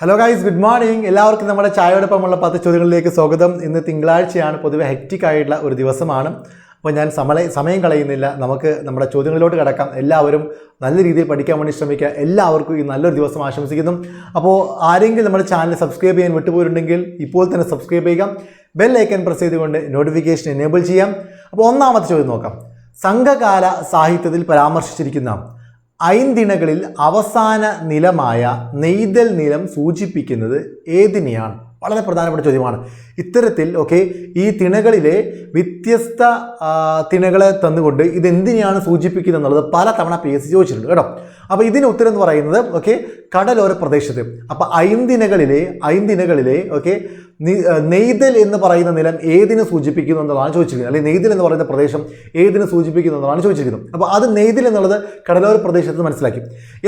Hello guys good morning എല്ലാവർക്കും നമ്മുടെ ചായയോടൊപ്പമുള്ള പത്ത് ചോദ്യങ്ങളിലേക്ക് സ്വാഗതം. ഇന്ന് തിങ്കളാഴ്ചയാണ് പൊതുവെ ഹെക്റ്റിക് ആയിട്ടുള്ള ഒരു ദിവസമാണ്. അപ്പോൾ ഞാൻ സമയ സമയം കളയുന്നില്ല. നമുക്ക് നമ്മുടെ ചോദ്യങ്ങളിലോട്ട് കിടക്കാം. എല്ലാവരും നല്ല രീതിയിൽ പഠിക്കാൻ വേണ്ടി ശ്രമിക്കുക. എല്ലാവർക്കും ഈ നല്ലൊരു ദിവസം ആശംസിക്കുന്നു. അപ്പോൾ ആരെങ്കിലും നമ്മുടെ ചാനൽ സബ്സ്ക്രൈബ് ചെയ്യാൻ വിട്ടുപോയിട്ടുണ്ടെങ്കിൽ ഇപ്പോൾ തന്നെ സബ്സ്ക്രൈബ് ചെയ്യുക. ബെൽ ഐക്കൺ പ്രസ് ചെയ്തുകൊണ്ട് നോട്ടിഫിക്കേഷൻ എനേബിൾ ചെയ്യാം. അപ്പോൾ ഒന്നാമത്തെ ചോദ്യം നോക്കാം. സംഘകാല സാഹിത്യത്തിൽ പരാമർശിച്ചിരിക്കുന്ന ഐന്തിണകളിൽ അവസാന നിലമായ നെയ്തൽ നിലം സൂചിപ്പിക്കുന്നത് ഏതിനെയാണ്? വളരെ പ്രധാനപ്പെട്ട ചോദ്യമാണ്. ഇത്തരത്തിൽ ഓക്കെ ഈ തിണകളിലെ വ്യത്യസ്ത തിണകളെ തന്നുകൊണ്ട് ഇതെന്തിനെയാണ് സൂചിപ്പിക്കുന്നത് എന്നുള്ളത് പല തവണ പി എസ് സി ചോദിച്ചിട്ടുണ്ട് കേട്ടോ. അപ്പോൾ ഇതിന് ഉത്തരം എന്ന് പറയുന്നത് ഓക്കെ കടലോര പ്രദേശത്ത്. അപ്പോൾ ഐന്തിനകളിലെ ഐന്തിനകളിലെ ഓക്കെ നെയ്തൽ എന്ന് പറയുന്ന നിലം ഏതിനെ സൂചിപ്പിക്കുന്നു എന്നുള്ളതാണ് ചോദിച്ചിരിക്കുന്നത്. അല്ലെങ്കിൽ നെയ്തൽ എന്ന് പറയുന്ന പ്രദേശം ഏതിനെ സൂചിപ്പിക്കുന്നു എന്നുള്ളതാണ് ചോദിച്ചിരിക്കുന്നത്. അപ്പോൾ അത് നെയ്തൽ എന്നുള്ളത് കടലോര പ്രദേശത്ത് മനസ്സിലാക്കി.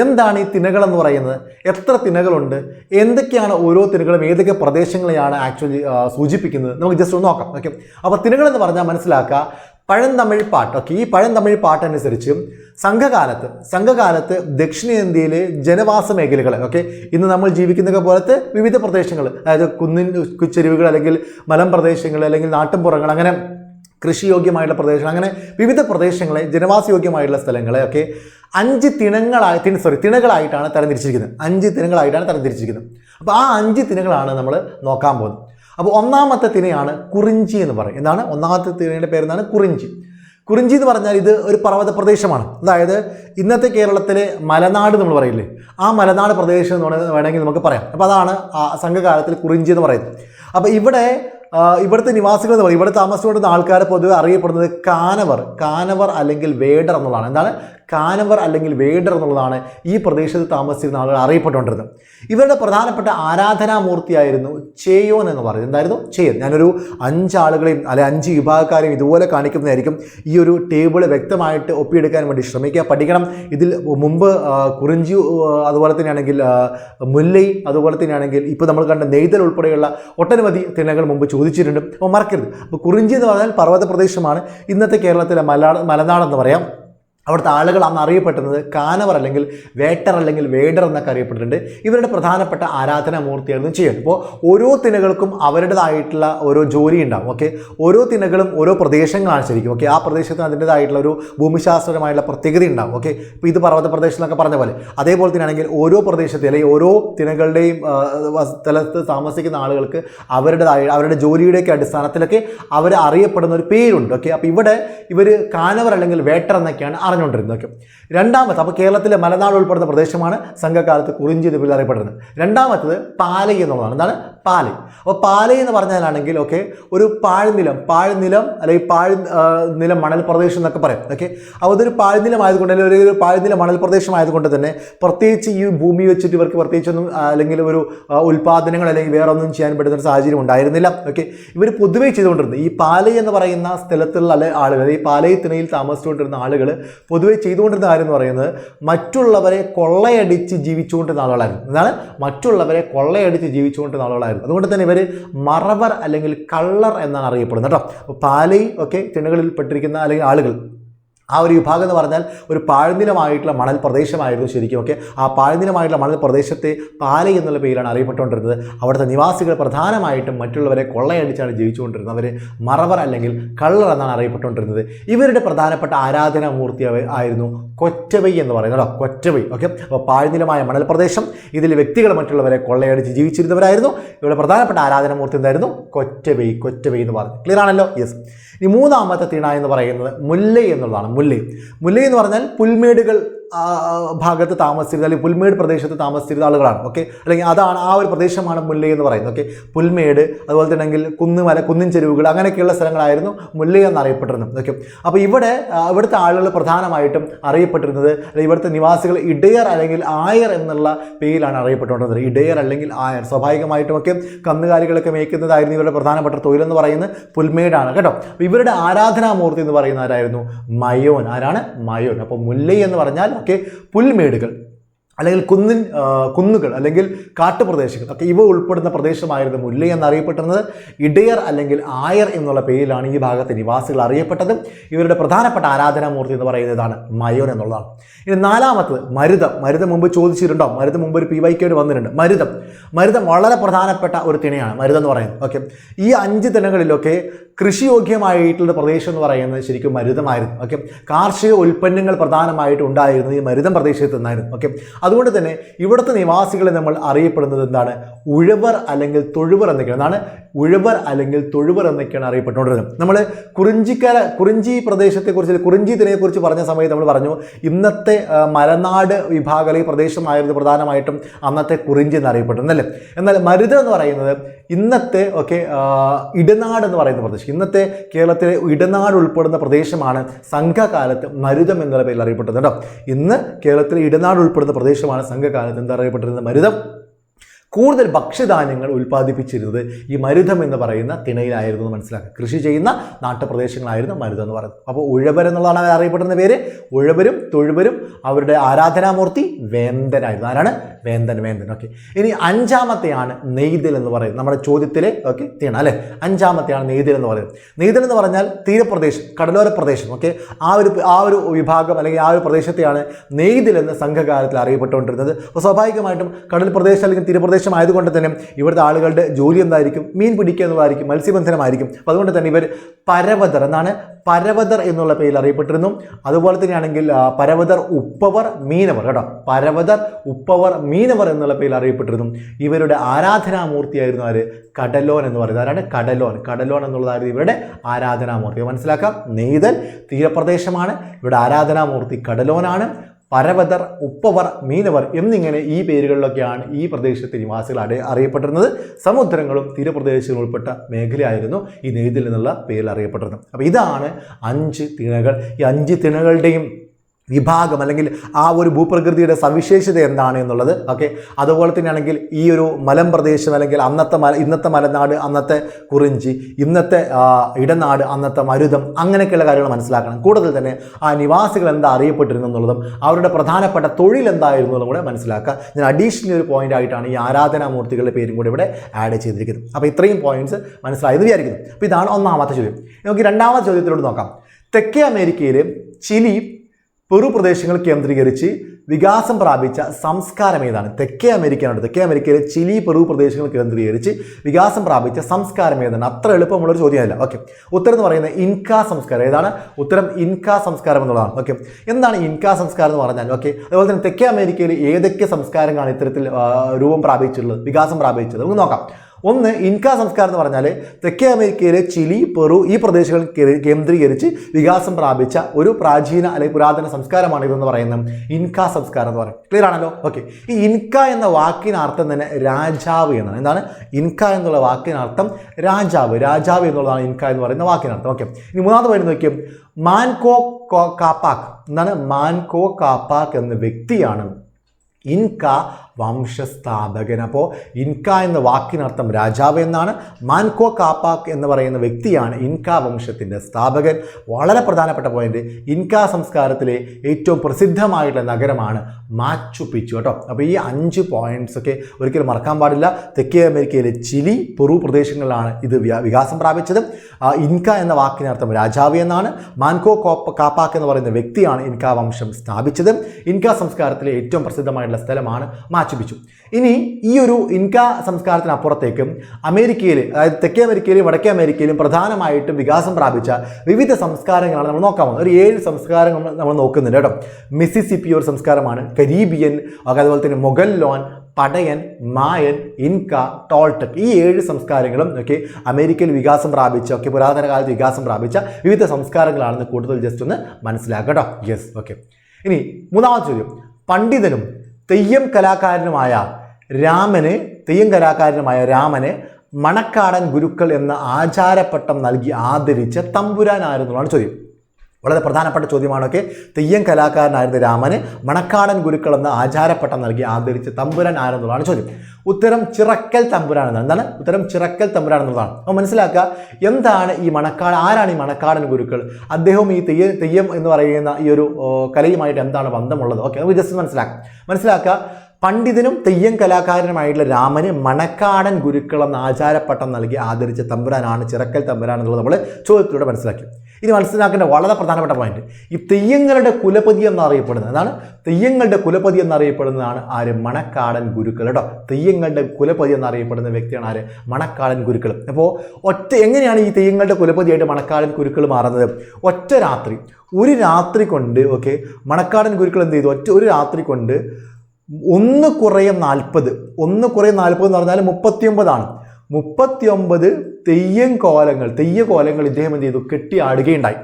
എന്താണ് ഈ തിനകൾ എന്ന് പറയുന്നത്? എത്ര തിനകളുണ്ട് എന്തൊക്കെയാണ് ഓരോ തിനകളും ഏതൊക്കെ പ്രദേശങ്ങളെയാണ് ആക്ച്വലി സൂചിപ്പിക്കുന്നത് നമുക്ക് ജസ്റ്റ് ഒന്ന് നോക്കാം. ഓക്കെ അപ്പോൾ തിനകൾ എന്ന് പറഞ്ഞാൽ മനസ്സിലാക്കുക പഴന്തമിഴ് പാട്ട്. ഓക്കെ ഈ പഴന്തമിഴ് പാട്ടനുസരിച്ച് സംഘകാലത്ത് സംഘകാലത്ത് ദക്ഷിണേന്ത്യയിലെ ജനവാസ മേഖലകൾ ഓക്കെ ഇന്ന് നമ്മൾ ജീവിക്കുന്ന പോലത്തെ വിവിധ പ്രദേശങ്ങൾ അതായത് കുന്നിൻ ചെരുവുകൾ അല്ലെങ്കിൽ മലം പ്രദേശങ്ങൾ അല്ലെങ്കിൽ നാട്ടിൻപുറങ്ങൾ അങ്ങനെ കൃഷിയോഗ്യമായിട്ടുള്ള പ്രദേശങ്ങൾ അങ്ങനെ വിവിധ പ്രദേശങ്ങളെ ജനവാസയോഗ്യമായിട്ടുള്ള സ്ഥലങ്ങളെ ഒക്കെ അഞ്ച് തിണങ്ങളായി തിണ സോറി തിണകളായിട്ടാണ് തരംതിരിച്ചിരിക്കുന്നത്. അഞ്ച് തിണകളായിട്ടാണ് തരംതിരിച്ചിരിക്കുന്നത്. അപ്പോൾ ആ അഞ്ച് തിണകളാണ് നമ്മൾ നോക്കാൻ പോകുന്നത്. അപ്പോൾ ഒന്നാമത്തെ തിനയാണ് കുറിഞ്ചി എന്ന് പറയും. എന്താണ്? ഒന്നാമത്തെ തിനയുടെ പേരെന്താണ്? കുറിഞ്ചി. കുറിഞ്ചി എന്ന് പറഞ്ഞാൽ ഇത് ഒരു പർവത പ്രദേശമാണ്. അതായത് ഇന്നത്തെ കേരളത്തിലെ മലനാട് നമ്മൾ പറയില്ലേ? ആ മലനാട് പ്രദേശം എന്ന് പറയുന്നത് വേണമെങ്കിൽ നമുക്ക് പറയാം. അപ്പോൾ അതാണ് സംഘകാലത്തിൽ കുറിഞ്ചി എന്ന് പറയുന്നത്. അപ്പോൾ ഇവിടെ ഇവിടുത്തെ നിവാസികൾ എന്ന് പറയും. ഇവിടെ താമസിച്ചുകൊണ്ടിരുന്ന ആൾക്കാരെ പൊതുവെ അറിയപ്പെടുന്നത് കാനവർ. കാനവർ അല്ലെങ്കിൽ വേഡർ എന്നുള്ളതാണ്. എന്താണ്? കാനവർ അല്ലെങ്കിൽ വേഡർ എന്നുള്ളതാണ് ഈ പ്രദേശത്ത് താമസിച്ചിരുന്ന ആളുകൾ അറിയപ്പെട്ടുകൊണ്ടിരുന്നത്. ഇവരുടെ പ്രധാനപ്പെട്ട ആരാധനാമൂർത്തിയായിരുന്നു ചേയോൻ എന്ന് പറയുന്നത്. എന്തായിരുന്നു? ചേയൻ. ഞാനൊരു അഞ്ചാളുകളെയും അല്ലെ അഞ്ച് വിഭാഗക്കാരെയും ഇതുപോലെ കാണിക്കുന്നതായിരിക്കും ഈ ഒരു ടേബിൾ വ്യക്തമായിട്ട് ഒപ്പിയെടുക്കാൻ വേണ്ടി ശ്രമിക്കുക. പഠിക്കണം. ഇതിൽ മുമ്പ് കുറിഞ്ചി അതുപോലെ തന്നെയാണെങ്കിൽ മുല്ലൈ അതുപോലെ തന്നെയാണെങ്കിൽ ഇപ്പോൾ നമ്മൾ കണ്ട നെയ്തൽ ഉൾപ്പെടെയുള്ള ഒട്ടനവധി തിണകൾ മുമ്പ് ചോദിച്ചിട്ടുണ്ട്. അപ്പോൾ മറക്കരുത്. അപ്പോൾ കുറിഞ്ചി എന്ന് പറഞ്ഞാൽ പർവത പ്രദേശമാണ് ഇന്നത്തെ കേരളത്തിലെ മലനാട് മലനാടെന്ന് പറയാം. അവിടുത്തെ ആളുകൾ അന്ന് അറിയപ്പെടുന്നത് കാനവർ അല്ലെങ്കിൽ വേട്ടർ അല്ലെങ്കിൽ വേഡർ എന്നൊക്കെ അറിയപ്പെട്ടിട്ടുണ്ട്. ഇവരുടെ പ്രധാനപ്പെട്ട ആരാധനാ മൂർത്തിയായിരുന്നു ചെയ്യുന്നത് ഇപ്പോൾ ഓരോ തിനകൾക്കും അവരുടേതായിട്ടുള്ള ഓരോ ജോലി ഉണ്ടാവും ഓക്കെ ഓരോ തിനകളും ഓരോ പ്രദേശങ്ങളാണ് ശരിക്കും ഓക്കെ ആ പ്രദേശത്തിന് അതിന്റെതായിട്ടുള്ള ഒരു ഭൂമിശാസ്ത്രപരമായിട്ടുള്ള പ്രത്യേകത ഉണ്ടാവും ഓക്കെ ഇപ്പോൾ ഇത് പർവത പ്രദേശം എന്നൊക്കെ പറഞ്ഞ പോലെ. അതേപോലെ തന്നെയാണെങ്കിൽ ഓരോ പ്രദേശത്തെ അല്ലെങ്കിൽ ഓരോ തിനകളുടെയും സ്ഥലത്ത് താമസിക്കുന്ന ആളുകൾക്ക് അവരുടേതായ അവരുടെ ജോലിയുടെയൊക്കെ അടിസ്ഥാനത്തിലൊക്കെ അവർ അറിയപ്പെടുന്ന ഒരു പേരുണ്ട് ഓക്കെ അപ്പോൾ ഇവിടെ ഇവർ കാനവർ അല്ലെങ്കിൽ വേട്ടർ എന്നൊക്കെയാണ് അറിഞ്ഞുകൊണ്ടിരുന്നത് ഓക്കെ. രണ്ടാമത്തെ അപ്പോൾ കേരളത്തിലെ മലനാട് ഉൾപ്പെടുന്ന പ്രദേശമാണ് സംഘകാലത്ത് കുറിഞ്ചി എന്ന് പേരിൽ അറിയപ്പെടുന്നത്. രണ്ടാമത്തത് പാലൈ എന്നുള്ളതാണ്. എന്താണ്? പാലൈ. അപ്പോൾ പാൽ എന്ന് പറഞ്ഞാലാണെങ്കിൽ ഓക്കെ ഒരു പാഴ്നിലം പാഴ്നിലം അല്ലെങ്കിൽ പാഴ് നിലം മണൽ പ്രദേശം എന്നൊക്കെ പറയും ഓക്കെ. അപ്പോൾ അതൊരു പാഴ്നിലം ആയതുകൊണ്ട് അല്ലെങ്കിൽ ഒരു പാഴ്നില മണൽ പ്രദേശം ആയതുകൊണ്ട് തന്നെ പ്രത്യേകിച്ച് ഈ ഭൂമി വെച്ചിട്ട് ഇവർക്ക് പ്രത്യേകിച്ചൊന്നും അല്ലെങ്കിൽ ഒരു ഉൽപ്പാദനങ്ങൾ അല്ലെങ്കിൽ വേറെ ഒന്നും ചെയ്യാൻ പറ്റുന്ന ഒരു സാഹചര്യം ഉണ്ടായിരുന്നില്ല ഓക്കെ. ഇവർ പൊതുവെ ചെയ്തുകൊണ്ടിരുന്നത് ഈ പാലൈ എന്ന് പറയുന്ന സ്ഥലത്തുള്ള ആളുകൾ ഈ പാലൈ തിണയിൽ താമസിച്ചുകൊണ്ടിരുന്ന ആളുകൾ പൊതുവെ ചെയ്തുകൊണ്ടിരുന്ന കാര്യം എന്ന് പറയുന്നത് മറ്റുള്ളവരെ കൊള്ളയടിച്ച് ജീവിച്ചുകൊണ്ടിരുന്ന ആളുകളായിരുന്നു. എന്നാണ് മറ്റുള്ളവരെ കൊള്ളയടിച്ച് ജീവിച്ചുകൊണ്ടിരുന്ന ആളുകളായിരുന്നു. അതുകൊണ്ട് തന്നെ ഇവർ മറവർ അല്ലെങ്കിൽ കള്ളർ എന്നാണ് അറിയപ്പെടുന്നത് കേട്ടോ. അപ്പോൾ പാലൈ ഒക്കെ തിണകളിൽ പെട്ടിരിക്കുന്ന അല്ലെങ്കിൽ ആളുകൾ. ആ ഒരു വിഭാഗം എന്ന് പറഞ്ഞാൽ ഒരു പാഴ്നിലമായിട്ടുള്ള മണൽ പ്രദേശമായിരുന്നു ശരിക്കും ഓക്കെ ആ പാഴ്നിലമായിട്ടുള്ള മണൽ പ്രദേശത്തെ പാലൈ എന്നുള്ള പേരാണ് അറിയപ്പെട്ടുകൊണ്ടിരുന്നത്. അവിടുത്തെ നിവാസികൾ പ്രധാനമായിട്ടും മറ്റുള്ളവരെ കൊള്ളയടിച്ചാണ് ജീവിച്ചുകൊണ്ടിരുന്നത്. അവരെ മറവർ അല്ലെങ്കിൽ കള്ളർ എന്നാണ് അറിയപ്പെട്ടുകൊണ്ടിരുന്നത്. ഇവരുടെ പ്രധാനപ്പെട്ട ആരാധനാമൂർത്തി മൂർത്തി ആയിരുന്നു കൊറ്റവൈ എന്ന് പറയുന്നത് കേട്ടോ. കൊറ്റവൈ ഓക്കെ അപ്പോൾ പാഴ്നിലമായ മണൽ പ്രദേശം. ഇതിൽ വ്യക്തികൾ മറ്റുള്ളവരെ കൊള്ളയടിച്ച് ജീവിച്ചിരുന്നവരായിരുന്നു. ഇവരുടെ പ്രധാനപ്പെട്ട ആരാധനാമൂർത്തി എന്തായിരുന്നു? കൊറ്റവൈ കൊറ്റവൈ എന്ന് പറഞ്ഞു. ക്ലിയർ ആണല്ലോ? യെസ് ഇനി മൂന്നാമത്തെ തിണ എന്ന് പറയുന്നത് മുല്ലൈ എന്നുള്ളതാണ്. മുല്ലൈ. മുല്ലൈ എന്ന് പറഞ്ഞാൽ പുൽമേടുകൾ ഭാഗത്ത് താമസിച്ചിരുന്ന അല്ലെങ്കിൽ പുൽമേട് പ്രദേശത്ത് താമസിച്ചിരുന്ന ആളുകളാണ് ഓക്കെ അല്ലെങ്കിൽ അതാണ് ആ ഒരു പ്രദേശമാണ് മുല്ലൈ എന്ന് പറയുന്നത് ഓക്കെ പുൽമേട് അതുപോലെ തന്നെ കുന്നുമല കുന്നിൻ ചെരുവുകൾ അങ്ങനെയൊക്കെയുള്ള സ്ഥലങ്ങളായിരുന്നു മുല്ലൈ എന്നറിയപ്പെട്ടിരുന്നത് ഓക്കെ അപ്പോൾ ഇവിടെ ഇവിടുത്തെ ആളുകൾ പ്രധാനമായിട്ടും അറിയപ്പെട്ടിരുന്നത് അല്ലെങ്കിൽ ഇവിടുത്തെ നിവാസികൾ ഇടയർ അല്ലെങ്കിൽ ആയർ എന്നുള്ള പേരിലാണ് അറിയപ്പെട്ടുകൊണ്ടിരുന്നത്. ഇടയർ അല്ലെങ്കിൽ ആയർ സ്വാഭാവികമായിട്ടും ഒക്കെ കന്നുകാലികളൊക്കെ മേയ്ക്കുന്നതായിരുന്നു ഇവരുടെ പ്രധാനപ്പെട്ട തൊഴിലെന്ന് പറയുന്നത് പുൽമേടാണ് കേട്ടോ? അപ്പോൾ ഇവരുടെ ആരാധനാമൂർത്തി എന്ന് പറയുന്ന ആരായിരുന്നു മയോൻ. ആരാണ്? മയോൻ. അപ്പോൾ മുല്ലൈ എന്ന് പറഞ്ഞാൽ ഒക്കെ പുൽമേടുകൾ അല്ലെങ്കിൽ കുന്നിൻ കുന്നുകൾ അല്ലെങ്കിൽ കാട്ടുപ്രദേശങ്ങൾ ഒക്കെ ഇവ ഉൾപ്പെടുന്ന പ്രദേശമായിരുന്നു മുല്ല എന്നറിയപ്പെട്ടിരുന്നത്. ഇടയർ അല്ലെങ്കിൽ ആയർ എന്നുള്ള പേരിലാണ് ഈ ഭാഗത്തെ നിവാസികൾ അറിയപ്പെട്ടത്. ഇവരുടെ പ്രധാനപ്പെട്ട ആരാധനാമൂർത്തി എന്ന് പറയുന്നതാണ് മയോൻ എന്നുള്ളതാണ്. ഇനി നാലാമത്തത് മരുതം. മരുതം മുമ്പ് ചോദിച്ചിട്ടുണ്ടോ? മരുതം മുമ്പ് ഒരു പി വൈ കേട് വന്നിട്ടുണ്ട്. മരുതം. മരുതം വളരെ പ്രധാനപ്പെട്ട ഒരു തിണയാണ്. മരുതം എന്ന് പറയുന്നത്. ഓക്കെ. ഈ അഞ്ച് തിണകളിലൊക്കെ കൃഷിയോഗ്യമായിട്ടുള്ള പ്രദേശം എന്ന് പറയുന്നത് ശരിക്കും മരുതമായിരുന്നു. ഓക്കെ. കാർഷിക ഉൽപ്പന്നങ്ങൾ പ്രധാനമായിട്ട് ഉണ്ടായിരുന്നത് ഈ മരുതം പ്രദേശത്ത് നിന്നായിരുന്നു. ഓക്കെ. അതുകൊണ്ട് തന്നെ ഇവിടുത്തെ നിവാസികളെ നമ്മൾ അറിയപ്പെടുന്നത് എന്താണ്? ഉഴവർ അല്ലെങ്കിൽ തൊഴുവർ എന്നൊക്കെയാണ്. എന്താണ് ഉഴവർ അല്ലെങ്കിൽ തൊഴുവർ എന്നൊക്കെയാണ് അറിയപ്പെട്ടുകൊണ്ടിരുന്നത്. നമ്മൾ കുറിഞ്ചിക്കര കുറിഞ്ചി പ്രദേശത്തെക്കുറിച്ച് കുറിഞ്ചി ദിനെക്കുറിച്ച് പറഞ്ഞ സമയത്ത് നമ്മൾ പറഞ്ഞു ഇന്നത്തെ മലനാട് വിഭാഗ അല്ലെങ്കിൽ പ്രദേശമായിരുന്നു പ്രധാനമായിട്ടും അന്നത്തെ കുറിഞ്ചി എന്നറിയപ്പെട്ടിരുന്നല്ലേ എന്നാൽ മരുത് എന്ന് പറയുന്നത് ഇന്നത്തെ ഒക്കെ ഇടനാട് എന്ന് പറയുന്ന പ്രദേശം. ഇന്നത്തെ കേരളത്തിലെ ഇടനാട് ഉൾപ്പെടുന്ന പ്രദേശമാണ് സംഘകാലത്ത് മരുതം എന്നുള്ള പേരിൽ അറിയപ്പെട്ടത് കേട്ടോ. ഇന്ന് കേരളത്തിലെ ഇടനാട് ഉൾപ്പെടുന്ന പ്രദേശമാണ് സംഘകാലത്ത് എന്താ അറിയപ്പെട്ടിരുന്നത് മരുതം. കൂടുതൽ ഭക്ഷ്യധാന്യങ്ങൾ ഉൽപ്പാദിപ്പിച്ചിരുന്നത് ഈ മരുതം എന്ന് പറയുന്ന തിണയിലായിരുന്നു എന്ന് മനസ്സിലാക്കുക. കൃഷി ചെയ്യുന്ന നാട്ടുപ്രദേശങ്ങളായിരുന്നു മരുതം എന്ന് പറയുന്നത്. അപ്പോൾ ഉഴവർ എന്നുള്ളതാണ് അവർ അറിയപ്പെടുന്ന പേര്. ഉഴവരും തൊഴുവരും അവരുടെ ആരാധനാമൂർത്തി വേന്തനായിരുന്നു. ആരാണ്? വേന്തൻ വേന്തൻ. ഓക്കെ ഇനി അഞ്ചാമത്തെയാണ് നെയ്തൽ എന്ന് പറയുന്നത്. നമ്മുടെ ചോദ്യത്തിലെ ഓക്കെ തീണ അല്ലേ? അഞ്ചാമത്തെയാണ് നെയ്തൽ എന്ന് പറയുന്നത്. നെയ്തൽ എന്ന് പറഞ്ഞാൽ തീരപ്രദേശം കടലോര പ്രദേശം ഓക്കെ ആ ഒരു ആ ഒരു വിഭാഗം അല്ലെങ്കിൽ ആ ഒരു പ്രദേശത്തെയാണ് നെയ്തൽ എന്ന് സംഘകാലത്തിൽ അറിയപ്പെട്ടുകൊണ്ടിരുന്നത്. അപ്പോൾ സ്വാഭാവികമായിട്ടും കടൽ പ്രദേശം അല്ലെങ്കിൽ തീരപ്രദേശം ആയതുകൊണ്ട് തന്നെ ഇവിടുത്തെ ആളുകളുടെ ജോലി എന്തായിരിക്കും? മീൻ പിടിക്കുക എന്നുള്ളതായിരിക്കും മത്സ്യബന്ധനമായിരിക്കും. അപ്പോൾ അതുകൊണ്ട് തന്നെ ഇവർ പരവതർ എന്നാണ് പരവതർ എന്നുള്ള പേരിൽ അറിയപ്പെട്ടിരുന്നു. അതുപോലെ തന്നെയാണെങ്കിൽ പരവതർ ഉപ്പവർ മീനവർ കേട്ടോ. പരവതർ ഉപ്പവർ മീനവർ എന്നുള്ള പേരിൽ അറിയപ്പെട്ടിരുന്നു. ഇവരുടെ ആരാധനാമൂർത്തിയായിരുന്നു ആര്? കടലോൻ എന്ന് പറയുന്നത്. ആരാണ്? കടലോൻ. കടലോൻ എന്നുള്ളതായിരുന്നു ഇവരുടെ ആരാധനാമൂർത്തി. മനസ്സിലാക്കാം? നെയ്തൽ തീരപ്രദേശമാണ്. ഇവരുടെ ആരാധനാമൂർത്തി കടലോനാണ്. പരവതർ ഉപ്പവർ മീനവർ എന്നിങ്ങനെ ഈ പേരുകളിലൊക്കെയാണ് ഈ പ്രദേശത്തെ നിവാസികൾ അറിയപ്പെട്ടിരുന്നത്. സമുദ്രങ്ങളും തീരപ്രദേശങ്ങളും ഉൾപ്പെട്ട മേഖലയായിരുന്നു ഈ നെയ്തിൽ നിന്നുള്ള പേരിൽ അറിയപ്പെട്ടിരുന്നത്. അപ്പോൾ ഇതാണ് അഞ്ച് തിണകൾ. ഈ അഞ്ച് തിണകളുടെയും വിഭാഗം അല്ലെങ്കിൽ ആ ഒരു ഭൂപ്രകൃതിയുടെ സവിശേഷത എന്താണ് എന്നുള്ളത് ഓക്കെ അതുപോലെ തന്നെയാണെങ്കിൽ ഈ ഒരു മലം പ്രദേശം അല്ലെങ്കിൽ അന്നത്തെ മല ഇന്നത്തെ മലനാട് അന്നത്തെ കുറിഞ്ചി ഇന്നത്തെ ഇടനാട് അന്നത്തെ മരുതം അങ്ങനെയൊക്കെയുള്ള കാര്യങ്ങൾ മനസ്സിലാക്കണം. കൂടുതൽ തന്നെ ആ നിവാസികൾ എന്താ അറിയപ്പെട്ടിരുന്നു എന്നുള്ളതും അവരുടെ പ്രധാനപ്പെട്ട തൊഴിൽ എന്തായിരുന്നു എന്നുള്ളതും കൂടെ മനസ്സിലാക്കുക. ഞാൻ അഡീഷണൽ ഒരു പോയിന്റ് ആയിട്ടാണ് ഈ ആരാധനാമൂർത്തികളുടെ പേരും കൂടി ഇവിടെ ആഡ് ചെയ്തിരിക്കുന്നത്. അപ്പോൾ ഇത്രയും പോയിന്റ്സ് മനസ്സിലായെന്ന് വിചാരിക്കുന്നു. അപ്പോൾ ഇതാണ് ഒന്നാമത്തെ ചോദ്യം. നമുക്ക് രണ്ടാമത്തെ ചോദ്യത്തിലോട്ട് നോക്കാം. തെക്കേ അമേരിക്കയിലെ ചിലി പെറു പ്രദേശങ്ങൾ കേന്ദ്രീകരിച്ച് വികാസം പ്രാപിച്ച സംസ്കാരം ഏതാണ്? തെക്കേ അമേരിക്കയാണ്. തെക്കേ അമേരിക്കയിലെ ചിലി പെറു പ്രദേശങ്ങൾ കേന്ദ്രീകരിച്ച് വികാസം പ്രാപിച്ച സംസ്കാരം ഏതാണ്? അത്ര എളുപ്പമുള്ളൊരു ചോദ്യമല്ല. ഓക്കെ. ഉത്തരം എന്ന് പറയുന്നത് ഇൻക സംസ്കാരം. ഏതാണ്? ഉത്തരം ഇൻകാ സംസ്കാരം എന്നുള്ളതാണ്. ഓക്കെ. എന്താണ് ഇൻകാ സംസ്കാരം എന്ന് പറഞ്ഞാൽ? ഓക്കെ. അതുപോലെ തന്നെ തെക്കേ അമേരിക്കയിൽ ഏതൊക്കെ സംസ്കാരങ്ങളാണ് ഇത്തരത്തിൽ രൂപം പ്രാപിച്ചിട്ടുള്ളത്? വികാസം പ്രാപിച്ചത് നമുക്ക് നോക്കാം. ഒന്ന് ഇൻക സംസ്കാരം എന്ന് പറഞ്ഞാൽ തെക്കേ അമേരിക്കയിലെ ചിലി പെറു ഈ പ്രദേശങ്ങൾ കേന്ദ്രീകരിച്ച് വികാസം പ്രാപിച്ച ഒരു പ്രാചീന അല്ലെങ്കിൽ പുരാതന സംസ്കാരമാണ് ഇതെന്ന് പറയുന്നത് ഇൻക സംസ്കാരം എന്ന് പറയും ക്ലിയർ ആണല്ലോ? ഓക്കെ ഈ ഇൻക എന്ന വാക്കിനർത്ഥം തന്നെ രാജാവ് എന്നാണ്. എന്താണ്? ഇൻക എന്നുള്ള വാക്കിനർത്ഥം രാജാവ്. രാജാവ് എന്നുള്ളതാണ് ഇൻക എന്ന് പറയുന്ന വാക്കിനർത്ഥം ഓക്കെ ഇനി മൂന്നാമത് വരുന്ന നോക്കിയും. മാൻകോ കാപ്പാക്ക്. എന്താണ്? മാൻകോ കാപ്പാക്ക് എന്ന വ്യക്തിയാണ് ഇൻക വംശസ്ഥാപകൻ. അപ്പോൾ ഇൻക എന്ന വാക്കിനർത്ഥം രാജാവ് എന്നാണ്. മാൻകോ കാപ്പാക്ക് എന്ന് പറയുന്ന വ്യക്തിയാണ് ഇൻക വംശത്തിന്റെ സ്ഥാപകൻ. വളരെ പ്രധാനപ്പെട്ട പോയിന്റ് ഇൻക സംസ്കാരത്തിലെ ഏറ്റവും പ്രസിദ്ധമായിട്ടുള്ള നഗരമാണ് മാച്ചു പിച്ചു കേട്ടോ. അപ്പോൾ ഈ അഞ്ച് പോയിന്റ്സ് ഒക്കെ ഒരിക്കലും മറക്കാൻ പാടില്ല. തെക്കേ അമേരിക്കയിലെ ചിലി പെറു പ്രദേശങ്ങളിലാണ് ഇത് വികാസം പ്രാപിച്ചത്. ഇൻക എന്ന വാക്കിനർത്ഥം രാജാവ് എന്നാണ്. മാൻകോ കോപ്പ കാപ്പാക്ക് എന്ന് പറയുന്ന വ്യക്തിയാണ് ഇൻക വംശം സ്ഥാപിച്ചത്. ഇൻക സംസ്കാരത്തിലെ ഏറ്റവും പ്രസിദ്ധമായിട്ടുള്ള സ്ഥലമാണ് മാച്ചുപിച്ചു ഇനി ഈ ഒരു ഇൻക സംസ്കാരത്തിനപ്പുറത്തേക്കും അമേരിക്കയിൽ അതായത് തെക്കേ അമേരിക്കയിലും വടക്കേ അമേരിക്കയിലും പ്രധാനമായിട്ടും വികാസം പ്രാപിച്ച വിവിധ സംസ്കാരങ്ങളാണ് നമ്മൾ നോക്കാൻ പോകുന്നത്. ഒരു ഏഴ് സംസ്കാരങ്ങൾ നമ്മൾ നോക്കുന്നുണ്ട് കേട്ടോ. മിസിസിപ്പി ഒരു സംസ്കാരമാണ്. കരീബിയൻ അതുപോലെ തന്നെ മുഗൽ ലോൺ പടയൻ മായൻ ഇൻക ടോൾട്ടക് ഈ ഏഴ് സംസ്കാരങ്ങളും ഒക്കെ അമേരിക്കയിൽ വികാസം പ്രാപിച്ച ഒക്കെ പുരാതന കാലത്ത് വികാസം പ്രാപിച്ച വിവിധ സംസ്കാരങ്ങളാണെന്ന് കൂടുതൽ ജസ്റ്റ് ഒന്ന് മനസ്സിലാക്കുക കേട്ടോ. യെസ് ഓക്കെ ഇനി മൂന്നാമത്തെ ചോദ്യം. പണ്ഡിതനും തെയ്യം കലാകാരനുമായ രാമന് തെയ്യം കലാകാരനുമായ രാമന് മണക്കാടൻ ഗുരുക്കൾ എന്ന ആചാരപ്പട്ടം നൽകി ആദരിച്ച തമ്പുരാൻ ആരെന്നുള്ളതാണ് ചോദ്യം. വളരെ പ്രധാനപ്പെട്ട ചോദ്യമാണ് ഓക്കെ തെയ്യം കലാകാരനായിരുന്ന രാമന് മണക്കാടൻ ഗുരുക്കൾ എന്ന ആചാരപ്പട്ടം നൽകി ആദരിച്ച് തമ്പുരാൻ ആരെന്നുള്ളതാണ് ചോദ്യം. ഉത്തരം ചിറക്കൽ തമ്പുരാൻ എന്നാണ്. എന്താണ്? ഉത്തരം ചിറക്കൽ തമ്പുരാൻ എന്നുള്ളതാണ്. അപ്പോൾ മനസ്സിലാക്കുക എന്താണ് ഈ മണക്കാട് ആരാണ് ഈ മണക്കാടൻ ഗുരുക്കൾ? അദ്ദേഹം ഈ തെയ്യം തെയ്യം എന്ന് പറയുന്ന ഈ ഒരു കലയുമായിട്ട് എന്താണ് ബന്ധമുള്ളത്? ഓക്കെ നമുക്ക് ജസ്റ്റ് മനസ്സിലാക്കാം. മനസ്സിലാക്കുക പണ്ഡിതനും തെയ്യം കലാകാരനുമായിട്ടുള്ള രാമന് മണക്കാടൻ ഗുരുക്കൾ എന്ന ആചാരപ്പട്ടം നൽകി ആദരിച്ച തമ്പുരാനാണ് ചിറക്കൽ തമ്പുരാൻ എന്നുള്ളത് നമ്മൾ ചോദ്യത്തിലൂടെ മനസ്സിലാക്കി. ഇത് മനസ്സിലാക്കേണ്ട വളരെ പ്രധാനപ്പെട്ട പോയിന്റ് ഈ തെയ്യങ്ങളുടെ കുലപതി എന്നറിയപ്പെടുന്നത് അതാണ് തെയ്യങ്ങളുടെ കുലപതി എന്നറിയപ്പെടുന്നതാണ് ആര്? മണക്കാടൻ ഗുരുക്കൾ കേട്ടോ. തെയ്യങ്ങളുടെ കുലപതി എന്നറിയപ്പെടുന്ന വ്യക്തിയാണ് ആര്? മണക്കാടൻ ഗുരുക്കൾ. അപ്പോൾ ഒറ്റ എങ്ങനെയാണ് ഈ തെയ്യങ്ങളുടെ കുലപതിയായിട്ട് മണക്കാടൻ ഗുരുക്കൾ മാറുന്നത്? ഒറ്റ രാത്രി. ഒരു രാത്രി കൊണ്ട് ഓക്കെ മണക്കാടൻ ഗുരുക്കൾ എന്ത് ചെയ്തു? ഒറ്റ ഒരു രാത്രി കൊണ്ട് ഒന്ന് കുറയും നാൽപ്പത്. ഒന്ന് കുറയും നാൽപ്പത് എന്ന് പറഞ്ഞാൽ മുപ്പത്തിയൊമ്പതാണ്. മുപ്പത്തിയൊമ്പത് തെയ്യം കോലങ്ങൾ തെയ്യ കോലങ്ങൾ ഇദ്ദേഹം എന്ത് ചെയ്തു? കെട്ടി ആടുകയുണ്ടായി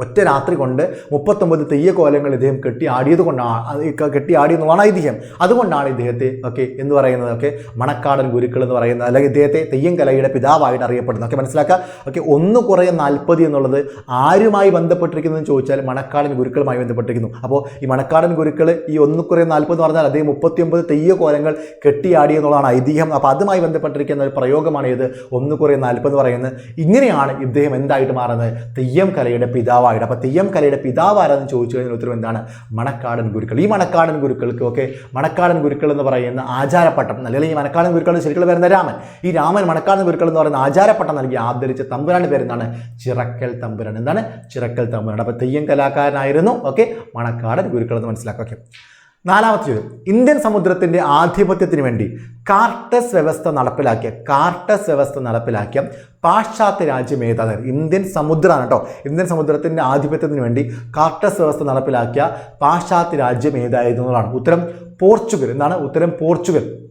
ഒറ്റ രാത്രി കൊണ്ട് മുപ്പത്തൊമ്പത് തെയ്യ കോലങ്ങൾ ഇദ്ദേഹം കെട്ടി ആടിയത് കൊണ്ടാണ് കെട്ടി ആടി എന്നുള്ളതാണ് ഐതിഹ്യം. അതുകൊണ്ടാണ് ഇദ്ദേഹത്തെ ഒക്കെ എന്ന് പറയുന്നത് ഒക്കെ മണക്കാടൻ ഗുരുക്കൾ എന്ന് പറയുന്നത്. അല്ലെങ്കിൽ ഇദ്ദേഹത്തെ തെയ്യം കലയുടെ പിതാവായിട്ട് അറിയപ്പെടുന്നത്. ഒക്കെ മനസ്സിലാക്കുക. ഓക്കെ ഒന്ന് കുറേ നാൽപ്പത് എന്നുള്ളത് ആരുമായി ബന്ധപ്പെട്ടിരിക്കുന്നതെന്ന് ചോദിച്ചാൽ മണക്കാടൻ ഗുരുക്കളുമായി ബന്ധപ്പെട്ടിരിക്കുന്നു. അപ്പോൾ ഈ മണക്കാടൻ ഗുരുക്കൾ ഈ ഒന്ന് കുറേ നാൽപ്പത് എന്ന് പറഞ്ഞാൽ അദ്ദേഹം മുപ്പത്തിയൊമ്പത് തെയ്യ കോലങ്ങൾ കെട്ടിയാടി എന്നുള്ളതാണ് ഐതിഹ്യം. അപ്പോൾ അതുമായി ബന്ധപ്പെട്ടിരിക്കുന്ന ഒരു പ്രയോഗമാണ് ഇത്. ഒന്ന് കുറേ നാൽപ്പത് പറയുന്നത്. ഇങ്ങനെയാണ് ഇദ്ദേഹം എന്തായിട്ട് മാറുന്നത്? തെയ്യം കലയുടെ പിതാവായിട്ട് അപ്പോൾ തെയ്യം കലയുടെ പിതാവ് ചോദിച്ചു കഴിഞ്ഞാൽ ഉത്തരം എന്താണ്? മണക്കാടൻ ഗുരുക്കൾ. ഈ മണക്കാടൻ ഗുരുക്കൾക്ക് ഒക്കെ മണക്കാടൻ ഗുരുക്കൾ എന്ന് പറയുന്ന ആചാരപ്പട്ടം അല്ലെങ്കിൽ ഈ മണക്കാടൻ ഗുരുക്കൾ ശരിക്കുള്ള വരുന്ന രാമൻ. ഈ രാമൻ മണക്കാടൻ ഗുരുക്കൾ എന്ന് പറയുന്ന ആചാരപ്പട്ടം നൽകി ആദരിച്ച തമ്പുരാന്റെ പേരെന്താണ്? ചിറക്കൽ തമ്പുരാൻ. എന്താണ്? ചിറക്കൽ തമ്പുരാൻ. അപ്പോൾ തെയ്യം കലാകാരനായിരുന്നു. ഓക്കെ. മണക്കാടൻ ഗുരുക്കൾ എന്ന് മനസ്സിലാക്കുക ഓക്കെ. നാലാമത്തെ ചോദ്യം ഇന്ത്യൻ സമുദ്രത്തിന്റെ ആധിപത്യത്തിന് വേണ്ടി കാർട്ടസ് വ്യവസ്ഥ നടപ്പിലാക്കിയ കാർട്ടസ് വ്യവസ്ഥ നടപ്പിലാക്കിയ പാശ്ചാത്യ രാജ്യം ഏതാണ് ഇന്ത്യൻ സമുദ്രമാണ് കേട്ടോ. ഇന്ത്യൻ സമുദ്രത്തിന്റെ ആധിപത്യത്തിന് വേണ്ടി കാർട്ടസ് വ്യവസ്ഥ നടപ്പിലാക്കിയ പാശ്ചാത്യ രാജ്യം ഏതായിരുന്നു ഉത്തരം പോർച്ചുഗൽ. എന്താണ്? ഉത്തരം പോർച്ചുഗൽ.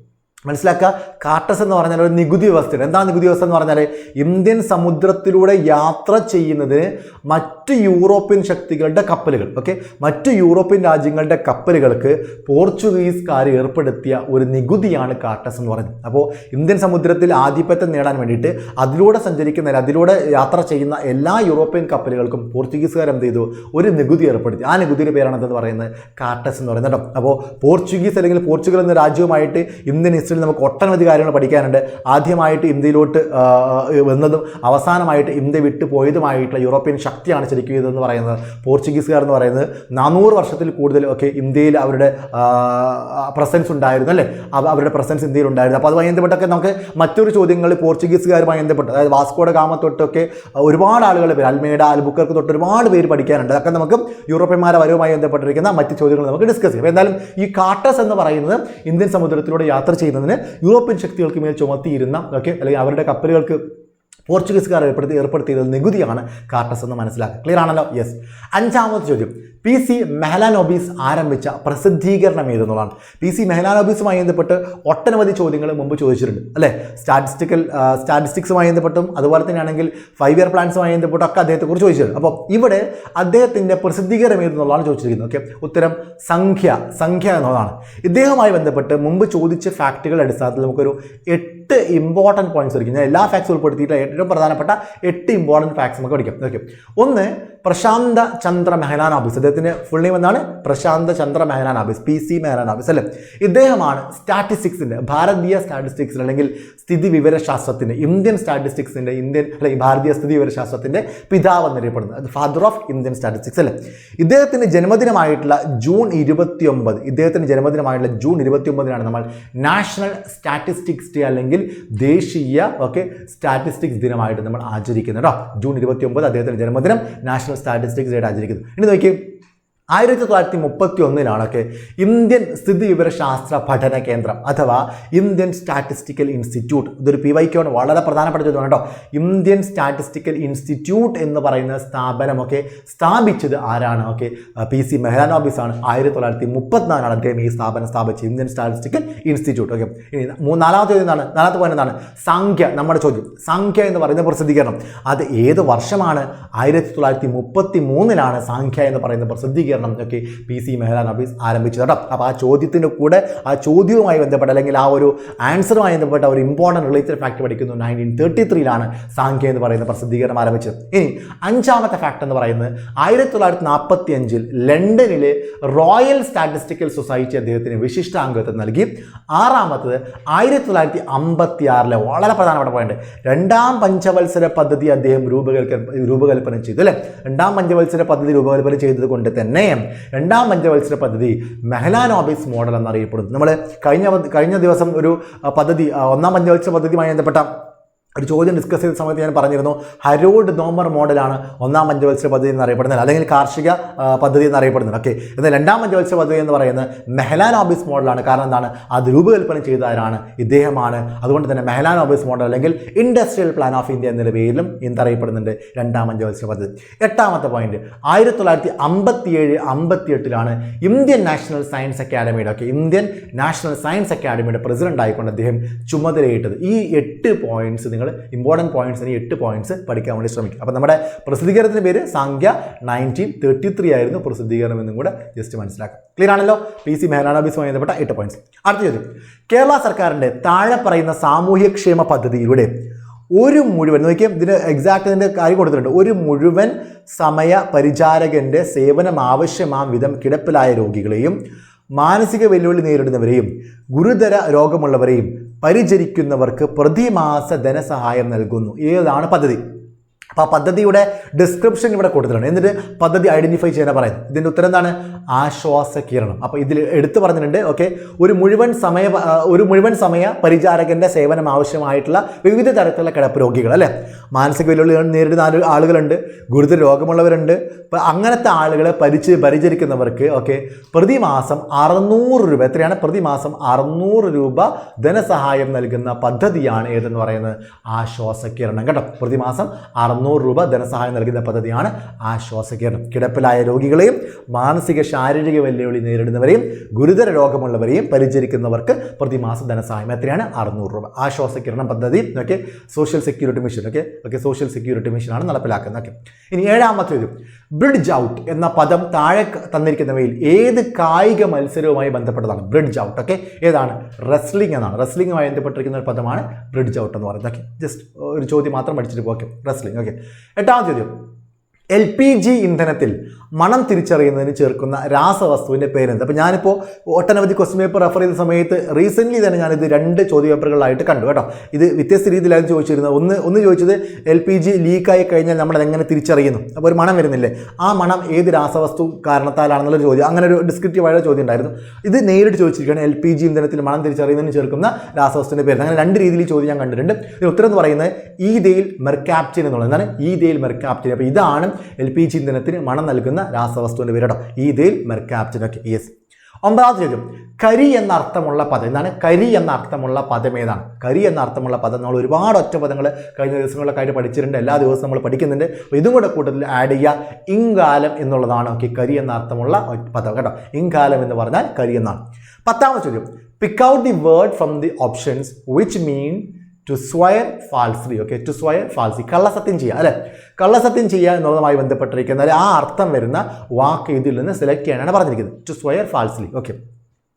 മനസ്സിലാക്കുക? കാർട്ടസ് എന്ന് പറഞ്ഞാൽ ഒരു നികുതി വ്യവസ്ഥയാണ്. എന്താ നികുതി വ്യവസ്ഥ എന്ന് പറഞ്ഞാൽ ഇന്ത്യൻ സമുദ്രത്തിലൂടെ യാത്ര ചെയ്യുന്നതിന് മറ്റ് യൂറോപ്യൻ ശക്തികളുടെ കപ്പലുകൾ ഓക്കെ മറ്റ് യൂറോപ്യൻ രാജ്യങ്ങളുടെ കപ്പലുകൾക്ക് പോർച്ചുഗീസുകാർ ഏർപ്പെടുത്തിയ ഒരു നികുതിയാണ് കാർട്ടസ് എന്ന് പറയുന്നത്. അപ്പോൾ ഇന്ത്യൻ സമുദ്രത്തിൽ ആധിപത്യം നേടാൻ വേണ്ടിയിട്ട് അതിലൂടെ സഞ്ചരിക്കുന്ന അതിലൂടെ യാത്ര ചെയ്യുന്ന എല്ലാ യൂറോപ്യൻ കപ്പലുകൾക്കും പോർച്ചുഗീസുകാർ എന്ത് ചെയ്തു? ഒരു നികുതി ഏർപ്പെടുത്തി. ആ നികുതിയുടെ പേരാണ് എന്തെന്ന് പറയുന്നത്? കാർട്ടസ് എന്ന് പറയുന്നത് കേട്ടോ. അപ്പോൾ പോർച്ചുഗീസ് അല്ലെങ്കിൽ പോർച്ചുഗൽ എന്ന രാജ്യവുമായിട്ട് ഇന്ത്യൻ ഹിസ്റ്ററിയിൽ നമുക്ക് ഒട്ടനവധി കാര്യങ്ങൾ പഠിക്കാനുണ്ട്. ആദ്യമായിട്ട് ഇന്ത്യയിലോട്ട് വന്നതും അവസാനമായിട്ട് ഇന്ത്യ വിട്ടു പോയതുമായിട്ടുള്ള യൂറോപ്യൻ ശക്തിയാണ് ശരിക്കും ഇതെന്ന് പറയുന്നത്. പോർച്ചുഗീസുകാർ എന്ന് പറയുന്നത് നാനൂറ് വർഷത്തിൽ കൂടുതൽ ഒക്കെ ഇന്ത്യയിൽ അവരുടെ പ്രസൻസ് ഉണ്ടായിരുന്നു അല്ലേ? അവരുടെ പ്രസൻസ് ഇന്ത്യയിൽ ഉണ്ടായിരുന്നു. അപ്പോൾ അതുമായി ബന്ധപ്പെട്ടൊക്കെ നമുക്ക് മറ്റൊരു ചോദ്യങ്ങൾ പോർച്ചുഗീസുകാരുമായി ബന്ധപ്പെട്ട് അതായത് വാസ്കോഡ ഗാമ തൊട്ടൊക്കെ ഒരുപാട് ആളുകൾ പേര് അൽമേഡ അൽബുക്കർക്ക് തൊട്ട് ഒരുപാട് പേര് പഠിക്കാനുണ്ട്. അതൊക്കെ നമുക്ക് യൂറോപ്യന്മാരെ വരവുമായി ബന്ധപ്പെട്ടിരിക്കുന്ന മറ്റ് ചോദ്യങ്ങൾ നമുക്ക് ഡിസ്കസ് ചെയ്യാം. എന്തായാലും ഈ കാട്ടസ് എന്ന് പറയുന്നത് ഇന്ത്യൻ സമുദ്രത്തിലൂടെ യാത്ര ചെയ്യുന്നതിന് യൂറോപ്യൻ ശക്തികൾക്ക് മേൽ ചുമത്തിയിരുന്ന ഓക്കെ അല്ലെങ്കിൽ അവരുടെ കപ്പലുകൾക്ക് പോർച്ചുഗീസുകാർ ഏർപ്പെടുത്തി ഏർപ്പെടുത്തിയിരുന്ന നികുതിയാണ് കാർട്ടസ് എന്ന് മനസ്സിലാക്കുക. ക്ലിയർ ആണല്ലോ? യെസ് അഞ്ചാമത്തെ ചോദ്യം. പി സി മെഹലാനോബീസ് ആരംഭിച്ച പ്രസിദ്ധീകരണം ഏതെന്നുള്ളതാണ്. പി സി മെഹലാനോബീസുമായി ബന്ധപ്പെട്ട് ഒട്ടനവധി ചോദ്യങ്ങൾ മുമ്പ് ചോദിച്ചിട്ടുണ്ട് അല്ലേ? സ്റ്റാറ്റിസ്റ്റിക്കൽ സ്റ്റാറ്റിസ്റ്റിക്സുമായി ബന്ധപ്പെട്ടും അതുപോലെ തന്നെയാണെങ്കിൽ ഫൈവ് ഇയർ പ്ലാൻസുമായി ബന്ധപ്പെട്ടും ഒക്കെ അദ്ദേഹത്തെക്കുറിച്ച് ചോദിച്ചിട്ടുണ്ട്. അപ്പോൾ ഇവിടെ അദ്ദേഹത്തിന്റെ പ്രസിദ്ധീകരണം ഏതെന്നുള്ളതാണ് ചോദിച്ചിരിക്കുന്നത്. ഓക്കെ? ഉത്തരം സംഖ്യ സംഖ്യ എന്നുള്ളതാണ്. ഇദ്ദേഹവുമായി ബന്ധപ്പെട്ട് മുമ്പ് ചോദിച്ച ഫാക്റ്റുകളുടെ അടിസ്ഥാനത്തിൽ നമുക്കൊരു എട്ട് ഇമ്പോർട്ടന്റ് പോയിന്റ്സ് പഠിക്കും. ഞാൻ എല്ലാ ഫാക്ട്സ് ഉൾപ്പെടുത്തിയിട്ട് ഏറ്റവും പ്രധാനപ്പെട്ട എട്ട് ഇമ്പോർട്ടന്റ് ഫാക്ട്സ് നമുക്ക് പഠിക്കാം. ഓക്കെ? ഒന്ന് പ്രശാന്ത ചന്ദ്ര മെഹനാനാബിസ് അദ്ദേഹത്തിന്റെ ഫുൾ നെയിം എന്നാണ് പ്രശാന്ത ചന്ദ്ര മെഹനാനാബിസ് പി സി മെഹനാനാബിസ് അല്ലേ? ഇദ്ദേഹമാണ് സ്റ്റാറ്റിസ്റ്റിക്സിന്റെ ഭാരതീയ സ്റ്റാറ്റിസ്റ്റിക്സിന് അല്ലെങ്കിൽ സ്ഥിതി വിവരശാസ്ത്രത്തിന്റെ ഇന്ത്യൻ സ്റ്റാറ്റിസ്റ്റിക്സിന്റെ ഇന്ത്യൻ അല്ലെങ്കിൽ ഭാരതീയ സ്ഥിതി വിവരശാസ്ത്രത്തിന്റെ പിതാവ് എന്നറിയപ്പെടുന്നത്. അത് ഫാദർ ഓഫ് ഇന്ത്യൻ സ്റ്റാറ്റിസ്റ്റിക്സ് അല്ലേ? ഇദ്ദേഹത്തിന്റെ ജന്മദിനമായിട്ടുള്ള ജൂൺ ഇരുപത്തി ഒമ്പത് ഇദ്ദേഹത്തിന്റെ ജന്മദിനമായിട്ടുള്ള ജൂൺ ഇരുപത്തി ഒമ്പതിനാണ് നമ്മൾ നാഷണൽ സ്റ്റാറ്റിസ്റ്റിക്സ് ഡേ അല്ലെങ്കിൽ ദേശീയ ഓക്കെ സ്റ്റാറ്റിസ്റ്റിക്സ് ദിനമായിട്ട് നമ്മൾ ആചരിക്കുന്നത് കേട്ടോ. ജൂൺ ഇരുപത്തി ഒമ്പത് അദ്ദേഹത്തിന്റെ ജന്മദിനം നാഷണൽ സ്റ്റാറ്റിസ്റ്റിക്സ് ഡേ ആചരിക്കുന്നു. ഇനി നോക്കി ആയിരത്തി തൊള്ളായിരത്തി മുപ്പത്തി ഒന്നിലാണൊക്കെ ഇന്ത്യൻ സ്ഥിതി വിവരശാസ്ത്ര പഠന കേന്ദ്രം അഥവാ ഇന്ത്യൻ സ്റ്റാറ്റിസ്റ്റിക്കൽ ഇൻസ്റ്റിറ്റ്യൂട്ട്. ഇതൊരു പി വൈക്കാണ് വളരെ പ്രധാനപ്പെട്ട ചോദ്യമാണ് കേട്ടോ. ഇന്ത്യൻ സ്റ്റാറ്റിസ്റ്റിക്കൽ ഇൻസ്റ്റിറ്റ്യൂട്ട് എന്ന് പറയുന്ന സ്ഥാപനമൊക്കെ സ്ഥാപിച്ചത് ആരാണ്? ഓക്കെ പി സി മെഹ്റാനോബിസ് ആണ് ആയിരത്തി തൊള്ളായിരത്തി മുപ്പത്തിനാലാണ് അദ്ദേഹം ഈ സ്ഥാപനം സ്ഥാപിച്ചത്. Indian statistical institute. ഓക്കെ ഇനി നാലാമത്തെ ചോദ്യം എന്താണ്? നാലാമത്തെ പോയിന്റ് എന്താണ്? സംഖ്യ നമ്മുടെ ചോദ്യം. സംഖ്യ എന്ന് പറയുന്ന പ്രസിദ്ധീകരണം. അത് ഏത് വർഷമാണ്? ആയിരത്തി തൊള്ളായിരത്തി മുപ്പത്തി മൂന്നിലാണ് സംഖ്യ എന്ന് പറയുന്ന പ്രസിദ്ധീകരണം. പ്രസിദ്ധീകരണം ഒക്കെ പി സി മെഹ്ലാൻ ഓഫീസ് ആരംഭിച്ചത് കേട്ടോ. അപ്പോൾ ആ ചോദ്യത്തിന്റെ കൂടെ ആ ചോദ്യവുമായി ബന്ധപ്പെട്ട അല്ലെങ്കിൽ ആ ഒരു ആൻസറുമായി ബന്ധപ്പെട്ട ഒരു ഇമ്പോർട്ടന്റ് റിലേറ്റഡ് ഫാക്ട് പഠിക്കുന്നു. നയന്റീൻ തേർട്ടി ത്രീയിലാണ് സാങ്കേ എന്ന് പറയുന്ന പ്രസിദ്ധീകരണം ആരംഭിച്ചത്. ഇനി അഞ്ചാമത്തെ ഫാക്ട് എന്ന് പറയുന്നത് ആയിരത്തി തൊള്ളായിരത്തി നാൽപ്പത്തി അഞ്ചിൽ ലണ്ടനിലെ റോയൽ സ്റ്റാറ്റിസ്റ്റിക്കൽ സൊസൈറ്റി അദ്ദേഹത്തിന് വിശിഷ്ട അംഗത്വം നൽകി. ആറാമത്തത് ആയിരത്തി തൊള്ളായിരത്തി അമ്പത്തി ആറിലെ വളരെ പ്രധാനപ്പെട്ട പോയിന്റ് രണ്ടാം പഞ്ചവത്സര പദ്ധതി അദ്ദേഹം രൂപകൽപ്പന രൂപകൽപ്പന ചെയ്തു അല്ലേ? രണ്ടാം പഞ്ചവത്സര പദ്ധതി രൂപകൽപ്പന ചെയ്തത് കൊണ്ട് തന്നെ രണ്ടാം പഞ്ചവത്സര പദ്ധതി മെഹലാനോബിസ് മോഡൽ എന്നറിയപ്പെടുന്നു. നമ്മൾ കഴിഞ്ഞ കഴിഞ്ഞ ദിവസം ഒരു പദ്ധതി ഒന്നാം പഞ്ചവത്സര പദ്ധതിയുമായി ബന്ധപ്പെട്ട ഒരു ചോദ്യം ഡിസ്കസ് ചെയ്ത സമയത്ത് ഞാൻ പറഞ്ഞിരുന്നു ഹരോഡ് നോമർ മോഡലാണ് ഒന്നാം പഞ്ചവത്സര പദ്ധതി എന്നറിയപ്പെടുന്നത് അല്ലെങ്കിൽ കാർഷിക പദ്ധതി എന്നറിയപ്പെടുന്നത്. ഓക്കെ എന്നാൽ രണ്ടാം പഞ്ചവത്സര പദ്ധതി എന്ന് പറയുന്നത് മെഹലാൻ ഓഫീസ് മോഡലാണ്. കാരണം എന്താണ്? അത് രൂപകൽപ്പന ചെയ്ത ആരാണ് ഇദ്ദേഹമാണ്. അതുകൊണ്ട് തന്നെ മെഹലാൻ ഓഫീസ് മോഡൽ അല്ലെങ്കിൽ ഇൻഡസ്ട്രിയൽ പ്ലാൻ ഓഫ് ഇന്ത്യ എന്ന പേരിലും ഇന്നറിയപ്പെടുന്നുണ്ട് രണ്ടാം പഞ്ചവത്സര പദ്ധതി. എട്ടാമത്തെ പോയിന്റ് ആയിരത്തി തൊള്ളായിരത്തി അമ്പത്തിയേഴ് അമ്പത്തി എട്ടിലാണ് ഇന്ത്യൻ നാഷണൽ സയൻസ് അക്കാഡമിയുടെ ഓക്കെ ഇന്ത്യൻ നാഷണൽ സയൻസ് അക്കാഡമിയുടെ പ്രസിഡന്റ് ആയിക്കൊണ്ട് അദ്ദേഹം ചുമതലയിട്ടത് ഈ എട്ട് പോയിന്റ്സ് നിങ്ങൾ ഇമ്പോർട്ടന്റ് പോയിന്റ്സിന് എട്ട് പോയിന്റ്സ് പഠിക്കാൻ വേണ്ടി ശ്രമിക്കും. അപ്പോൾ നമ്മുടെ പ്രസിദ്ധീകരണത്തിന്റെ പേര് സംഖ്യ നയന്റീൻ തേർട്ടി ത്രീ ആയിരുന്നു പ്രസിദ്ധീകരണം എന്നും കൂടെ ജസ്റ്റ് മനസ്സിലാക്കാം. ക്ലിയർ ആണല്ലോ? പി സി മെഹനാബിസുമായി ബന്ധപ്പെട്ട എട്ട് പോയിന്റ്സ് അടുത്ത ചോദ്യം. കേരള സർക്കാരിന്റെ താഴെ പറയുന്ന സാമൂഹ്യക്ഷേമ പദ്ധതിയിലൂടെ ഒരു മുഴുവൻ നോക്കിയാൽ ഇതിന് എക്സാക്ട് ഇതിന്റെ കാര്യം കൊടുത്തിട്ടുണ്ട്. ഒരു മുഴുവൻ സമയ പരിചാരകന്റെ സേവനം ആവശ്യമാം വിധം കിടപ്പിലായ രോഗികളെയും മാനസിക വെല്ലുവിളി നേരിടുന്നവരെയും ഗുരുതര രോഗമുള്ളവരെയും പരിചരിക്കുന്നവർക്ക് പ്രതിമാസ ധനസഹായം നൽകുന്നു. ഏതാണ് പദ്ധതി? അപ്പോൾ ആ പദ്ധതിയുടെ ഡിസ്ക്രിപ്ഷൻ ഇവിടെ കൊടുത്തിട്ടുണ്ട്. എന്നിട്ട് പദ്ധതി ഐഡന്റിഫൈ ചെയ്യാൻ പറയുന്നത് ഇതിന്റെ ഉത്തരം എന്താണ്? ആശ്വാസ കിരണം. അപ്പോൾ ഇതിൽ എടുത്തു പറഞ്ഞിട്ടുണ്ട് ഓക്കെ ഒരു മുഴുവൻ സമയ ഒരു മുഴുവൻ സമയ പരിചാരകന്റെ സേവനം ആവശ്യമായിട്ടുള്ള വിവിധ തരത്തിലുള്ള കിടപ്പ് രോഗികൾ അല്ലേ? മാനസിക വെല്ലുവിളികൾ നേരിടുന്ന ആളു- ആളുകളുണ്ട് ഗുരുതര രോഗമുള്ളവരുണ്ട്. അപ്പോൾ അങ്ങനത്തെ ആളുകളെ പരിച പരിചരിക്കുന്നവർക്ക് ഓക്കെ പ്രതിമാസം അറുന്നൂറ് രൂപ എത്രയാണ്? പ്രതിമാസം അറുന്നൂറ് രൂപ ധനസഹായം നൽകുന്ന പദ്ധതിയാണ് ഏതെന്ന് പറയുന്നത്? ആശ്വാസ കിരണം കേട്ടോ? പ്രതിമാസം അറുന്നൂറ് രൂപ ധനസഹായം നൽകുന്ന പദ്ധതിയാണ് ആശ്വാസ കേരളം കിടപ്പിലായ രോഗികളെയും മാനസിക ശാരീരിക വെല്ലുവിളി നേരിടുന്നവരെയും ഗുരുതര രോഗമുള്ളവരെയും പരിചരിക്കുന്നവർക്ക് പ്രതിമാസം ധനസഹായം. എത്രയാണ്? അറുന്നൂറ് രൂപ. ആശ്വാസ കിരണം പദ്ധതി okay social security mission okay okay social security മിഷനാണ് നടപ്പിലാക്കുന്നത്. ഓക്കെ ഇനി ഏഴാമത്തെ ഒരു ബ്രിഡ്ജ് ഔട്ട് എന്ന പദം താഴെ തന്നിരിക്കുന്നവയിൽ ഏത് കായിക മത്സരവുമായി ബന്ധപ്പെട്ടതാണ്? ബ്രിഡ്ജ് ഔട്ട് ഓക്കെ ഏതാണ്? റെസ്ലിംഗ് എന്നാണ്. റെസ്ലിംഗുമായി ബന്ധപ്പെട്ടിരിക്കുന്ന ഒരു പദമാണ് ബ്രിഡ്ജ് ഔട്ട് എന്ന് പറയുന്നത് ഓക്കെ ജസ്റ്റ് ഒരു ചോദ്യം മാത്രം പഠിച്ചിട്ട് പോകാം റെസ്ലിംഗ് ഓക്കെ എട്ടാമത്തെ ചോദ്യം. എൽ പി ജി ഇന്ധനത്തിൽ മണം തിരിച്ചറിയുന്നതിന് ചേർക്കുന്ന രാസവസ്തുവിന്റെ പേരെന്ത്? അപ്പോൾ ഞാനിപ്പോൾ ഒട്ടനവധി ക്വസ്റ്റ്യൻ പേപ്പർ റെഫർ ചെയ്ത സമയത്ത് റീസെന്റ്ലി തന്നെ ഞാനിത് രണ്ട് ചോദ്യ പേപ്പറുകളായിട്ട് കണ്ടു കേട്ടോ. ഇത് വ്യത്യസ്ത രീതിയിലാണ് ചോദിച്ചിരുന്നത്. ഒന്ന് ഒന്ന് ചോദിച്ചത് എൽ പി ജി ലീക്കായി കഴിഞ്ഞാൽ നമ്മൾ അതെങ്ങനെ തിരിച്ചറിയുന്നു? അപ്പോൾ ഒരു മണം വരുന്നില്ലേ? ആ മണം ഏത് രാസവസ്തു കാരണത്താലാണെന്നുള്ളൊരു ചോദ്യം. അങ്ങനെ ഒരു ഡിസ്ക്രിപ്റ്റീവായ ചോദ്യം ഉണ്ടായിരുന്നു. ഇത് നേരിട്ട് ചോദിച്ചിരിക്കുകയാണ് എൽ പി ജി ഇന്ധനത്തിൽ മണം തിരിച്ചറിയുന്നതിന് ചേർക്കുന്ന രാസവസ്തുവിന്റെ പേര് അങ്ങനെ രണ്ട് രീതിയിൽ ചോദ്യം ഞാൻ കണ്ടിട്ടുണ്ട്. ഇതിന് ഉത്തരം എന്ന് പറയുന്നത് ഈ ദയിൽ മെർക്കാപ്റ്റിൻ എന്നുള്ളത് എന്താണ് ഈ ദയിൽ മെർക്കാപ്റ്റിൻ അപ്പോൾ ഇതാണ് എൽ പി ജി ഇന്ധനത്തിന് മണം നൽകുന്ന രാസവസ്തുവിന്റെ വിരടം. ഈദിൽ മെർക്കാപ്റ്റിനൊക്കെ യെസ് ഒമ്പതാമത്തെ ചോദ്യം. കരി എന്ന അർത്ഥമുള്ള പദം എന്താണ്? കരി എന്ന അർത്ഥമുള്ള പദം ഏതാണ്? കരി എന്ന അർത്ഥമുള്ള പദം നമ്മൾ ഒരുപാട് ഒറ്റ പദങ്ങൾ കഴിഞ്ഞ ദിവസങ്ങളിലൊക്കെ ആയിട്ട് പഠിച്ചിട്ടുണ്ട്. എല്ലാ ദിവസവും നമ്മൾ പഠിക്കുന്നുണ്ട്. ഇതും കൂടെ കൂട്ടത്തിൽ ആഡ് ചെയ്യുക. ഇങ്കാലം എന്നുള്ളതാണ്. ഓക്കെ കരി എന്ന അർത്ഥമുള്ള പദം കേട്ടോ. ഇങ്കാലം എന്ന് പറഞ്ഞാൽ കരി എന്നാണ്. പത്താമത്തെ ചോദ്യം. Pick out the word from the options which mean to swear falsely okay to swear falsely കള്ളസത്യം ചെയ്യുക അല്ലേ? കള്ളസത്യം ചെയ്യുക എന്നുള്ളതുമായി ബന്ധപ്പെട്ടിരിക്കുന്ന ആ അർത്ഥം വരുന്ന വാക്ക് ഇതിൽ നിന്ന് സെലക്ട് ചെയ്യാനാണ് പറഞ്ഞിരിക്കുന്നത്. ടു സ്വയർ ഫാൽസ്ലി ഓക്കെ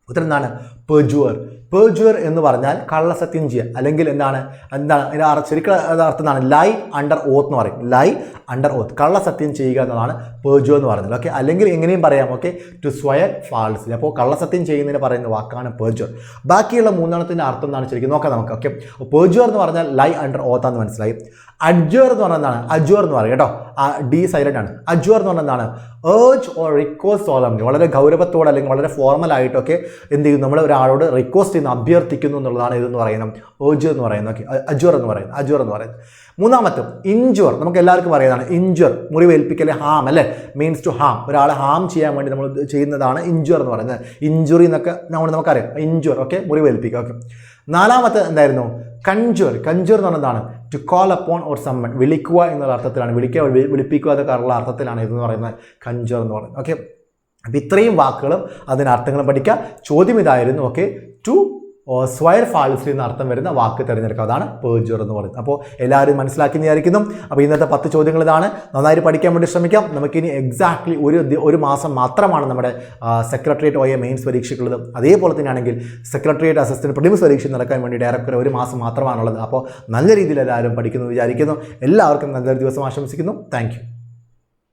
ഉത്തരം എന്താണ്? പെജുവർ പെജുവർ എന്ന് പറഞ്ഞാൽ കള്ളസത്യം ചെയ്യുക. അല്ലെങ്കിൽ എന്താണ്? എന്താണ്? ശരിക്കും ശരിക്കുള്ള അർത്ഥം എന്താണ്? ലൈ അണ്ടർ ഓത്ത് എന്ന് പറയും. ലൈ അണ്ടർ ഓത്ത് കള്ളസത്യം ചെയ്യുക എന്നതാണ് പേർജുവർ എന്ന് പറയുന്നത്. ഓക്കെ അല്ലെങ്കിൽ എങ്ങനെയും പറയാം. ഓക്കെ ടു സ്വയർ ഫാൾസ് അപ്പോൾ കള്ളസത്യം ചെയ്യുന്നതിന് പറയുന്ന വാക്കാണ് പേർജുവർ. ബാക്കിയുള്ള മൂന്നെണ്ണത്തിന്റെ അർത്ഥം എന്താണ്? ശരിക്കും നോക്കാം നമുക്ക്. ഓക്കെ പേർജുവർ എന്ന് പറഞ്ഞാൽ ലൈ അണ്ടർ ഓത്ത് എന്ന് മനസ്സിലായി. അഡ്ജുവർ എന്ന് പറഞ്ഞാൽ എന്താണ്? അജുവർ എന്ന് പറയും കേട്ടോ. ആ ഡി സൈലന്റ് ആണ്. അജ്വർ എന്ന് പറഞ്ഞതാണ് ഏർജ് ഓർ റിക്വസ്റ്റ് സോളംലി വളരെ ഗൗരവത്തോടെ അല്ലെങ്കിൽ വളരെ ഫോർമൽ ആയിട്ടൊക്കെ എന്ത് ചെയ്യും നമ്മൾ ഒരാളോട് റിക്വസ്റ്റ് ചെയ്യുന്നു അഭ്യർത്ഥിക്കുന്നു എന്നുള്ളതാണ് ഇതെന്ന് പറയുന്നത്. ഏർജ് എന്ന് പറയുന്നത് ഓക്കെ അജ്വർ എന്ന് പറയുന്നത് അജ്വർ എന്ന് പറയുന്നത്. മൂന്നാമത്തെ ഇഞ്ചുവർ നമുക്ക് എല്ലാവർക്കും അറിയാതാണ് ഇഞ്ചുവർ മുറിവേൽപ്പിക്കൽ ഹാം അല്ലേ? മീൻസ് ടു ഹാം ഒരാളെ ഹാം ചെയ്യാൻ വേണ്ടി നമ്മൾ ചെയ്യുന്നതാണ് ഇഞ്ചുവർ എന്ന് പറയുന്നത്. ഇഞ്ചുറി എന്നൊക്കെ നമ്മൾ നമുക്കറിയാം. ഇഞ്ചുവർ ഓക്കെ മുറിവേൽപ്പിക്കുക ഓക്കെ നാലാമത്തെ എന്തായിരുന്നു? കഞ്ചുവർ. കഞ്ചുർ എന്ന് പറഞ്ഞാൽ to call upon or summon വിളിക്കുക എന്നുള്ള അർത്ഥത്തിലാണ്. വിളിക്കുക വിളിപ്പിക്കുക എന്നൊക്കെ ഉള്ള അർത്ഥത്തിലാണ് ഇതെന്ന് പറയുന്നത് കഞ്ചുർ എന്ന് പറയുന്നത്. ഓക്കെ അപ്പോൾ ഇത്രയും വാക്കുകളും അതിന് അർത്ഥങ്ങളും പഠിക്കുക. ചോദ്യം ഇതായിരുന്നു. ഓക്കെ ടു സ്വയർ ഫാൾസി എന്ന അർത്ഥം വരുന്ന വാക്ക് തിരഞ്ഞെടുക്കുക. അതാണ് പേജർ എന്ന് പറയുന്നത്. അപ്പോൾ എല്ലാവരും മനസ്സിലാക്കി വിചാരിക്കുന്നു. അപ്പോൾ ഇന്നത്തെ പത്ത് ചോദ്യങ്ങൾ ഇതാണ്. നന്നായിട്ട് പഠിക്കാൻ വേണ്ടി ശ്രമിക്കാം. നമുക്കിനി എക്സാക്ട്ലി ഒരു ഒരു മാസം മാത്രമാണ് നമ്മുടെ സെക്രട്ടേറിയറ്റ് എ മെയിൻസ് പരീക്ഷയ്ക്കുള്ളത്. അതേപോലെ തന്നെയാണെങ്കിൽ സെക്രട്ടേറിയറ്റ് അസിസ്റ്റന്റ് പ്രിലിംസ് പരീക്ഷ നടക്കാൻ വേണ്ടി ഡയറക്ടർ ഒരു മാസം മാത്രമാണുള്ളത്. അപ്പോൾ നല്ല രീതിയിൽ എല്ലാവരും പഠിക്കുന്നു വിചാരിക്കുന്നു. എല്ലാവർക്കും നല്ലൊരു ദിവസം ആശംസിക്കുന്നു. താങ്ക്